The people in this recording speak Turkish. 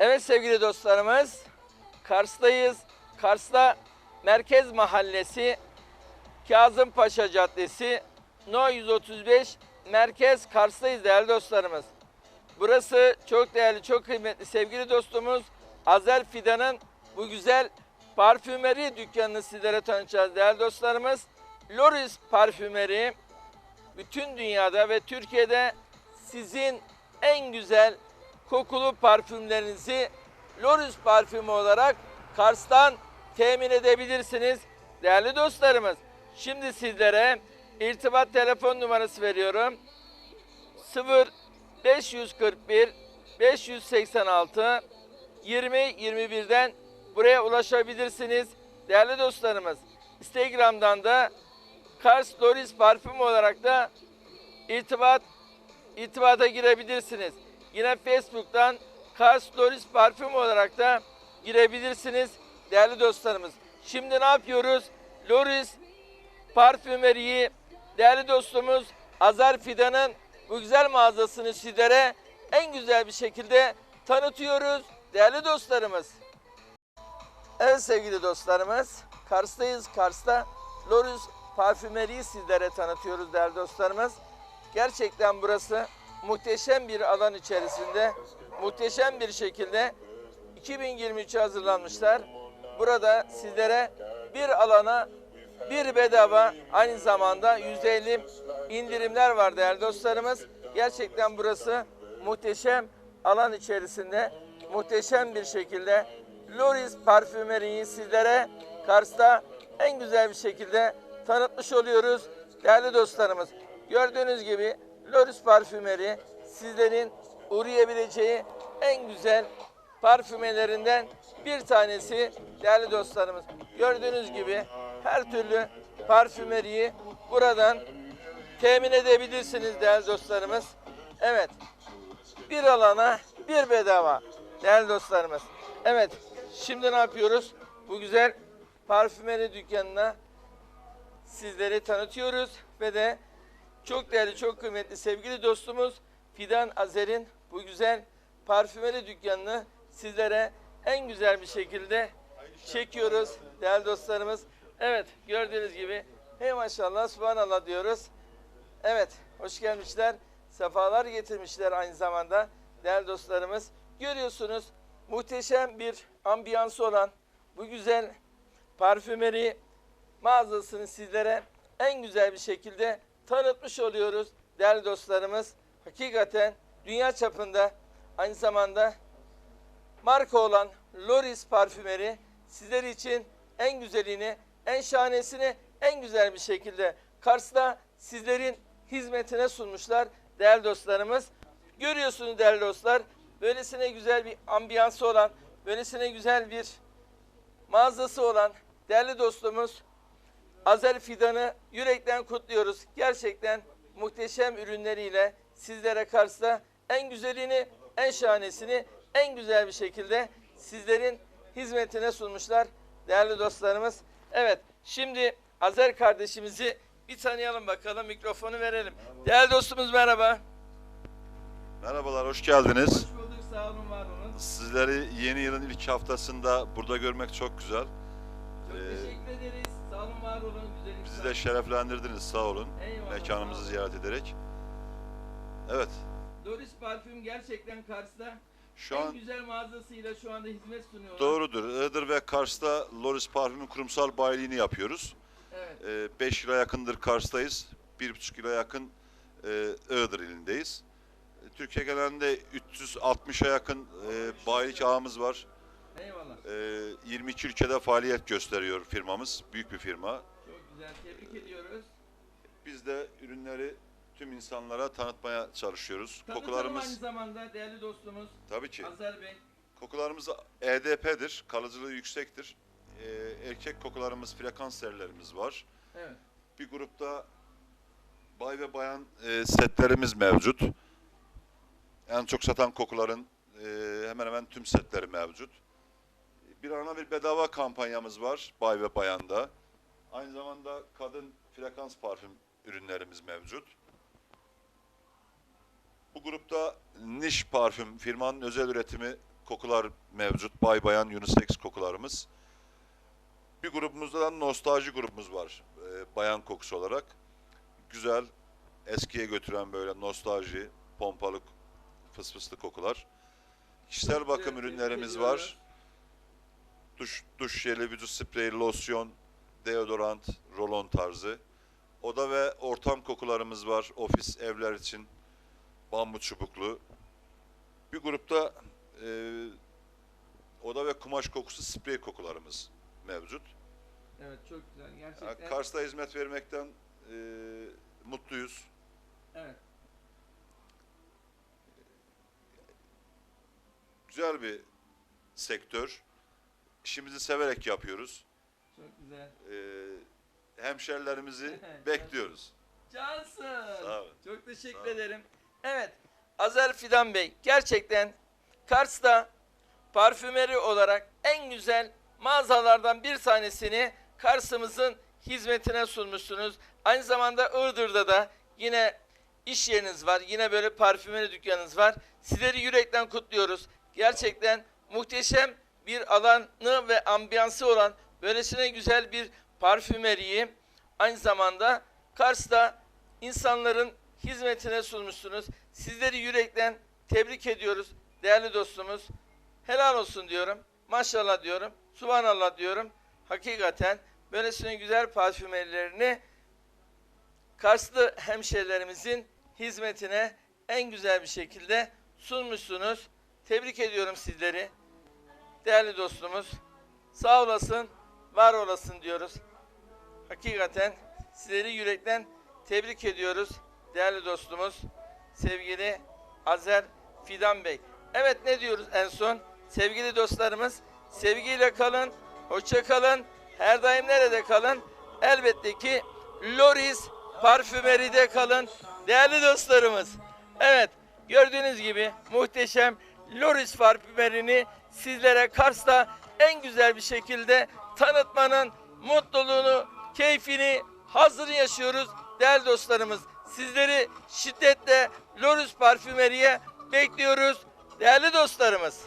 Evet sevgili dostlarımız, Kars'tayız. Kars'ta Merkez Mahallesi, Kazım Paşa Caddesi, No 135 Merkez Kars'tayız değerli dostlarımız. Burası çok değerli, çok kıymetli sevgili dostumuz Azer Fidan'ın bu güzel parfümeri dükkanını sizlere tanıtacağız değerli dostlarımız. Loris Parfümeri bütün dünyada ve Türkiye'de sizin en güzel kokulu parfümlerinizi Loris parfümü olarak Kars'tan temin edebilirsiniz değerli dostlarımız. Şimdi sizlere irtibat telefon numarası veriyorum. 0 541 586 20 21'den buraya ulaşabilirsiniz değerli dostlarımız. Instagram'dan da Kars Loris parfüm olarak da irtibat irtibata girebilirsiniz. Yine Facebook'tan Kars Loris parfüm olarak da girebilirsiniz değerli dostlarımız. Şimdi ne yapıyoruz? Loris parfümeriyi değerli dostumuz Azar Fidan'ın bu güzel mağazasını sizlere en güzel bir şekilde tanıtıyoruz değerli dostlarımız. Evet sevgili dostlarımız, Kars'tayız. Kars'ta Loris parfümeriyi sizlere tanıtıyoruz değerli dostlarımız. Gerçekten burası muhteşem bir alan içerisinde, muhteşem bir şekilde 2023'e hazırlanmışlar. Burada sizlere bir alana bir bedava aynı zamanda %50 indirimler var değerli dostlarımız. Gerçekten burası muhteşem alan içerisinde muhteşem bir şekilde Loris parfümeriyi sizlere Kars'ta en güzel bir şekilde tanıtmış oluyoruz değerli dostlarımız. Gördüğünüz gibi Loris parfümeri sizlerin uğrayabileceği en güzel parfümelerinden bir tanesi değerli dostlarımız. Gördüğünüz gibi her türlü parfümeriyi buradan temin edebilirsiniz değerli dostlarımız. Evet bir alana bir bedava değerli dostlarımız. Evet şimdi ne yapıyoruz? Bu güzel parfümeri dükkanına sizleri tanıtıyoruz ve de çok değerli, çok kıymetli sevgili dostumuz Fidan Azer'in bu güzel parfümeri dükkanını sizlere en güzel bir şekilde çekiyoruz değerli dostlarımız. Evet gördüğünüz gibi hey maşallah subhanallah diyoruz. Evet hoş gelmişler. Sefalar getirmişler aynı zamanda değerli dostlarımız. Görüyorsunuz muhteşem bir ambiyansı olan bu güzel parfümeri mağazasını sizlere en güzel bir şekilde tanıtmış oluyoruz değerli dostlarımız. Hakikaten dünya çapında aynı zamanda marka olan Loris parfümeri sizler için en güzelini, en şahanesini en güzel bir şekilde Kars'ta sizlerin hizmetine sunmuşlar değerli dostlarımız. Görüyorsunuz değerli dostlar, böylesine güzel bir ambiyansı olan, böylesine güzel bir mağazası olan değerli dostumuz Azer Fidan'ı yürekten kutluyoruz. Gerçekten muhteşem ürünleriyle sizlere Kars'ta en güzelini, en şahanesini en güzel bir şekilde sizlerin hizmetine sunmuşlar değerli dostlarımız. Evet, şimdi Azer kardeşimizi bir tanıyalım bakalım, mikrofonu verelim. Değerli dostumuz merhaba. Merhabalar, hoş geldiniz. Hoş bulduk, sağ olun, var olun. Sizleri yeni yılın ilk haftasında burada görmek çok güzel. Çok Ee, teşekkür Bizi de şereflendirdiniz, sağ olun. Eyvallah, Mekanımızı ziyaret ederek. Evet, Doris Parfüm gerçekten Kars'ta şu en an güzel mağazasıyla şu anda hizmet sunuyorlar. doğrudur. Iğdır ve Kars'ta Loris Parfüm'ün kurumsal bayiliğini yapıyoruz. Evet. 5 yıla yakındır Kars'tayız. 1,5 yıla yakın e, Iğdır ilindeyiz. E, Türkiye genelinde 360'a yakın e, bayilik ağımız var. Eyvallah. E, 22 ülkede faaliyet gösteriyor firmamız. Büyük bir firma. Güzel. Tebrik ediyoruz. Biz de ürünleri tüm insanlara tanıtmaya çalışıyoruz. Tanıtalım Kokularımız aynı zamanda değerli dostumuz tabii ki. Azer Bey. Kokularımız EDP'dir, kalıcılığı yüksektir. Ee, erkek kokularımız, frekans serilerimiz var. Evet. Bir grupta bay ve bayan e, setlerimiz mevcut. En çok satan kokuların e, hemen hemen tüm setleri mevcut. Bir ana bir bedava kampanyamız var bay ve bayanda. Aynı zamanda kadın frekans parfüm ürünlerimiz mevcut. Bu grupta niş parfüm, firmanın özel üretimi kokular mevcut. Bay bayan unisex kokularımız. Bir grubumuzda da nostalji grubumuz var. e, bayan kokusu olarak. Güzel, eskiye götüren böyle nostalji, pompalık, fısfıslı kokular. Kişisel bakım ürünlerimiz var. Duş, duş jeli, vücut spreyi, losyon, deodorant, rolon tarzı. Oda ve ortam kokularımız var. Ofis, evler için bambu çubuklu. Bir grupta e, oda ve kumaş kokusu sprey kokularımız mevcut. Evet çok güzel Yani gerçekten. Kars'ta hizmet vermekten e, mutluyuz. Evet. Güzel bir sektör. İşimizi severek yapıyoruz. Çok güzel. E, hemşerilerimizi bekliyoruz. Cansın. Sağ olun. Çok teşekkür olun. ederim. Evet. Azer Fidan Bey gerçekten Kars'ta parfümeri olarak en güzel mağazalardan bir tanesini Kars'ımızın hizmetine sunmuşsunuz. Aynı zamanda Iğdır'da da yine iş yeriniz var. Yine böyle parfümeri dükkanınız var. Sizleri yürekten kutluyoruz. Gerçekten muhteşem bir alanı ve ambiyansı olan böylesine güzel bir parfümeriyi aynı zamanda Kars'ta insanların hizmetine sunmuşsunuz. Sizleri yürekten tebrik ediyoruz değerli dostumuz. Helal olsun diyorum. Maşallah diyorum. Subhanallah diyorum. Hakikaten böylesine güzel parfümerilerini Karslı hemşerilerimizin hizmetine en güzel bir şekilde sunmuşsunuz. Tebrik ediyorum sizleri. Değerli dostumuz. Sağ olasın, var olasın diyoruz. Hakikaten sizleri yürekten tebrik ediyoruz. Değerli dostumuz, sevgili Azer Fidan Bey. Evet ne diyoruz en son? Sevgili dostlarımız, sevgiyle kalın, hoşça kalın, her daim nerede kalın? Elbette ki Loris Parfümeri'de kalın. Değerli dostlarımız, evet gördüğünüz gibi muhteşem Loris Parfümeri'ni sizlere Kars'ta en güzel bir şekilde tanıtmanın mutluluğunu, keyfini hazır yaşıyoruz değerli dostlarımız. Sizleri şiddetle Loris Parfümeri'ye bekliyoruz değerli dostlarımız.